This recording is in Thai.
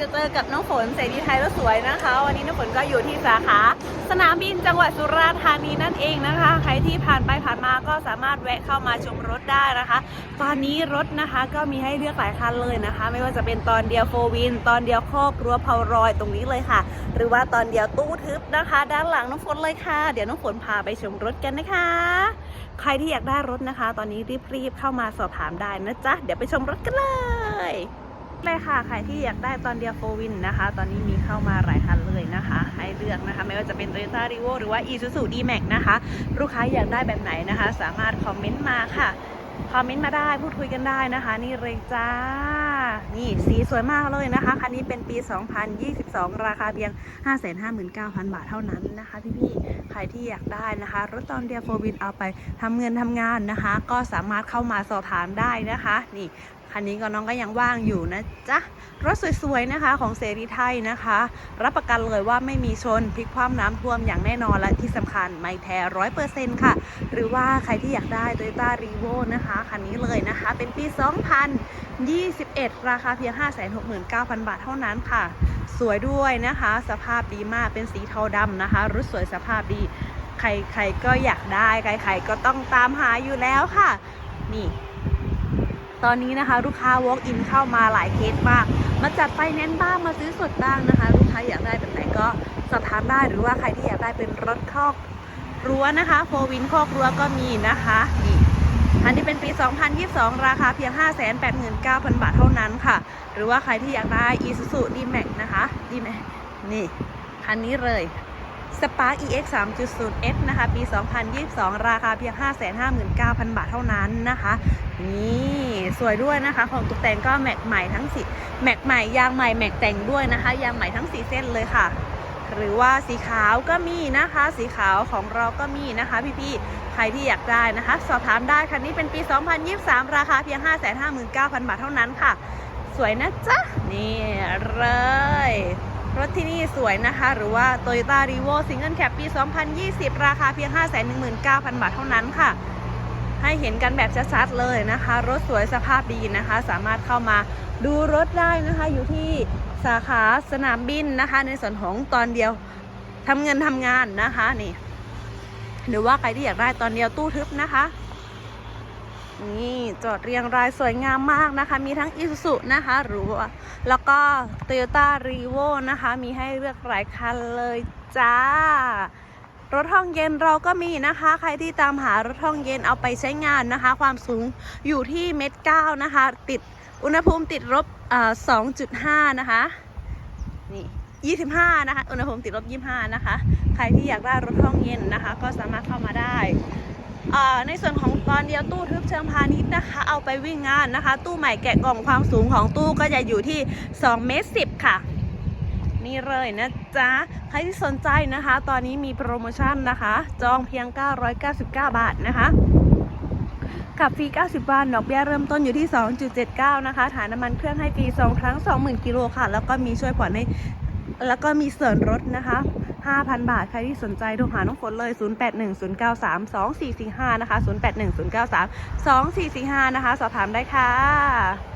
จะเจอกับน้องฝนเสรีไทยรถสวยนะคะ วันนี้น้องฝนก็อยู่ที่สาขาสนามบินจังหวัดสุราษฎร์ธานีนั่นเองนะคะ ใครที่ผ่านไปผ่านมาก็สามารถแวะเข้ามาชมรถได้นะคะ ตอนนี้รถนะคะก็มีให้เลือกหลายคันเลยนะคะ ไม่ว่าจะเป็นตอนเดียวโฟวิน ตอนเดียวคอกรั้วเพารอยตรงนี้เลยค่ะ หรือว่าตอนเดียวตู้ทึบนะคะ ด้านหลังน้องฝนเลยค่ะ เดี๋ยวน้องฝนพาไปชมรถกันนะคะ ใครที่อยากได้รถนะคะ ตอนนี้รีบๆเข้ามาสอบถามได้นะจ๊ะเดี๋ยวไปชมรถกันเลย เลยค่ะ ใครที่อยากได้ตอนเดียวโฟวินนะคะ ตอนนี้มีเข้ามาหลายคันเลยนะคะ ให้เลือกนะคะ ไม่ว่าจะเป็น Toyota r e v o หรือว่า Isuzu D-Max นะคะ ลูกค้าอยากได้แบบไหนนะคะ สามารถคอมเมนต์มาค่ะ คอมเมนต์มาได้ พูดคุยกันได้นะคะ นี่เลยจ้า นี่สีสวยมากเลยนะคะ คันนี้เป็นปี 2022 ราคาเพียง 559,000 บาทเท่านั้นนะคะพี่ๆ ใครที่อยากได้นะคะ รถตอนเดียโฟวินเอาไปทำเงินทำงานนะคะ ก็สามารถเข้ามาสอบถามได้นะคะ นี่ คันนี้ก็น้องก็ยังว่างอยู่นะจ๊ะ รถสวยๆนะคะของเสรีไทยนะคะ รับประกันเลยว่าไม่มีชนพลิกคว่ำน้ำท่วมอย่างแน่นอนและที่สำคัญไม่แท้ร้อยเปอร์เซ็นต์ค่ะ หรือว่าใครที่อยากได้ Toyota r e v o นะคะคันนี้เลยนะคะ เป็นปี 2021 ราคาเพียง 569,000 บาทเท่านั้นค่ะ สวยด้วยนะคะ สภาพดีมากเป็นสีเทาดำนะคะรถสวยสภาพดีใครๆก็อยากได้ ใครๆก็ต้องตามหาอยู่แล้วค่ะ นี่ ตอนนี้นะคะลูกค้า walk in เข้ามาหลายเคสมาก มาจัดไฟแนนซ์บ้างมาซื้อสดบ้างนะคะ ลูกค้าอยากได้แบบไหนก็สอบถามได้หรือว่าใครที่อยากได้เป็นรถคอกรั้วนะคะโฟวินคอกรั้วก็มีนะคะนี่อันนี้เป็นปี 2022 ราคาเพียง 589,000 บาทเท่านั้นค่ะ หรือว่าใครที่อยากได้ Isuzu D-Max นะคะ D-Max นี่คันนี้เลย Spark EX 3.0S นะคะ ปี 2022 ราคาเพียง 559,000 บาทเท่านั้นนะคะ นี่สวยด้วยนะคะ ของตกแต่งก็แม็กใหม่ทั้งสีแม็กใหม่ยางใหม่แม็กแต่งด้วยนะคะ ยางใหม่ทั้งสีเส้นเลยค่ะ หรือว่าสีขาวก็มีนะคะ สีขาวของเราก็มีนะคะ พี่ๆ ใครที่อยากได้นะคะ สอบถามได้คันนี้เป็นปี 2023 ราคาเพียง 559,000 บาทเท่านั้นค่ะ สวยนะจ๊ะ นี่เลย รถที่นี่สวยนะคะ หรือว่า Toyota r e v o Single Cab ปี 2020 ราคาเพียง 519,000 บาทเท่านั้นค่ะ ให้เห็นกันแบบชัดๆเลยนะคะ รถสวยสภาพดีนะคะ สามารถเข้ามาดูรถได้นะคะอยู่ที่สาขาสนามบินนะคะ ในส่วนของตอนเดียวทำเงินทำงานนะคะนี่ หรือว่าใครที่อยากได้ตอนเดียวตู้ทึบนะคะ นี่จอดเรียงรายสวยงามมากนะคะ มีทั้ง i s u z u นะคะ หรือว่าแล้วก็ Toyota r e v o นะคะ มีให้เลือกหลายคันเลยจ้ารถห้องเย็นเราก็มีนะคะ ใครที่ตามหารถห้องเย็นเอาไปใช้งานนะคะ ความสูงอยู่ที่เมตรเก้านะคะ ติดอุณหภูมิติดลบสองจุดห้านะคะนี่ยี่สิบห้านะคะ อุณหภูมิติดลบยี่ห้านะคะ ใครที่อยากได้รถห้องเย็นนะคะ ก็สามารถเข้ามาได้ ในส่วนของตอนเดียวตู้ทึบเชิงพาณิชย์นะคะ เอาไปวิ่งงานนะคะ ตู้ใหม่แกะกล่องความสูงของตู้ก็จะอยู่ที่2เมตร10ค่ะ นี่เลยนะจ๊ะ ใครที่สนใจนะคะ ตอนนี้มีโปรโมชั่นนะคะ จองเพียง 999 บาทนะคะขับฟรี 90บาทดอกเบี้ยเริ่มต้นอยู่ที่ 2.79 นะคะ ฐานน้ำมันเครื่องให้ฟรี 2 ครั้ง 20,000 กิโลค่ะ แล้วก็มีช่วยผ่อนให้ แล้วก็มีส่วนลดนะคะ 5,000 บาท ใครที่สนใจโทรหาน้องฝนเลย 0810932445 นะคะ 0810932445 นะคะ สอบถามได้ค่ะ